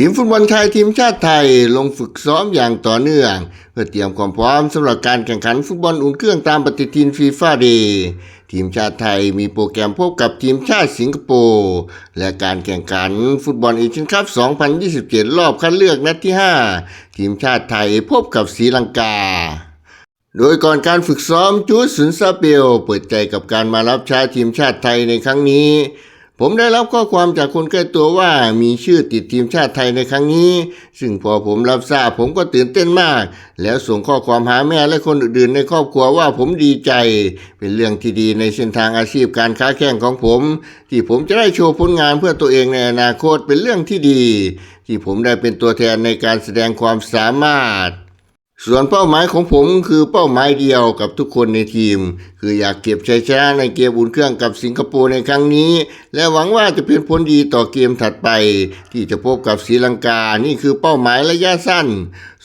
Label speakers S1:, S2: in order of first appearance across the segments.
S1: ทีมฟุตบอลชายทีมชาติไทยลงฝึกซ้อมอย่างต่อเนื่อง เพื่อเตรียมความพร้อมสำหรับการแข่งขันฟุตบอลอุ่นเครื่องตามปฏิทินฟีฟ่าเดย์ทีมชาติไทยมีโปรแกรมพบกับทีมชาติสิงคโปร์และการแข่งขันฟุตบอลเอเชียนคัพ 2027 รอบคัดเลือกนัดที่ 5 ทีมชาติไทยพบกับศรีลังกาโดยก่อนการฝึกซ้อมจูดสุนซาเปลเปิดใจกับการมารับใช้ทีมชาติไทยในครั้งนี้ ผมได้รับข้อความจากคนใกล้ตัวว่ามีชื่อติดทีมชาติไทยในครั้งนี้ ซึ่งพอผมรับทราบผมก็ตื่นเต้นมาก แล้วส่งข้อความหาแม่และคนอื่นๆในครอบครัวว่าผมดีใจ เป็นเรื่องที่ดีในเส้นทางอาชีพการค้าแข่งของผม ที่ผมจะได้โชว์ผลงานเพื่อตัวเองในอนาคตเป็นเรื่องที่ดี ที่ผมได้เป็นตัวแทนในการแสดงความสามารถส่วนเป้าหมายของผมคือเป้าหมายเดียวกับทุกคนในทีมคืออยากเก็บชัยชนะในเกมอุ่นเครื่องกับสิงคโปร์ในครั้งนี้ และหวังว่าจะเป็นผลดีต่อเกมถัดไป ที่จะพบกับศรีลังกา นี่คือเป้าหมายระยะสั้น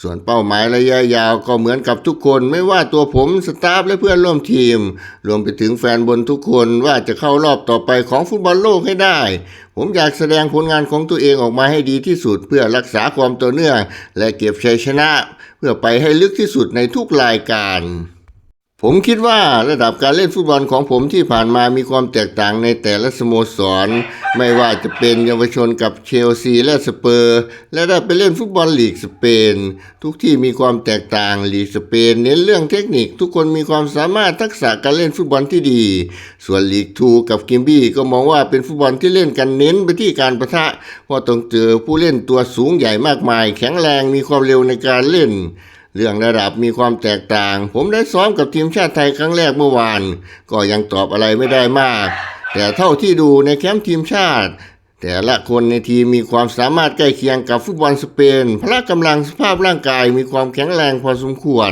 S1: ส่วนเป้าหมายระยะยาวก็เหมือนกับทุกคนไม่ว่าตัวผมสตาฟและเพื่อนร่วมทีม รวมไปถึงแฟนบอลทุกคนว่าจะเข้ารอบต่อไปของฟุตบอลโลกให้ได้ ผมอยากแสดงผลงานของตัวเองออกมาให้ดีที่สุด เพื่อรักษาความต่อเนื่อง และเก็บชัยชนะ เพื่อไปให้ลึกที่สุดในทุกรายการ ผมคิดว่าระดับการเล่นฟุตบอลของผมที่ผ่านมามีความแตกต่างในแต่ละสโมสร ไม่ว่าจะเป็นเยาวชนกับเชลซีและสเปอร์ และได้ไปเล่นฟุตบอลลีกสเปน ทุกที่มีความแตกต่างลีกสเปน เน้นเรื่องเทคนิคทุกคนมีความสามารถทักษะการเล่นฟุตบอลที่ดี ส่วนลีกทูกับกิมบี้ก็มองว่าเป็นฟุตบอลที่เล่นกันเน้นไปที่การประทะเพราะต้องเจอผู้เล่นตัวสูงใหญ่มากมาย แข็งแรงมีความเร็วในการเล่น เรื่องระดับมีความแตกต่าง ผมได้ซ้อมกับทีมชาติไทยครั้งแรกเมื่อวาน ก็ยังตอบอะไรไม่ได้มาก แต่เท่าที่ดูในแคมป์ทีมชาติ แต่ละคนในทีมมีความสามารถใกล้เคียงกับฟุตบอลสเปนพละกำลังสภาพร่างกายมีความแข็งแรงพอสมควร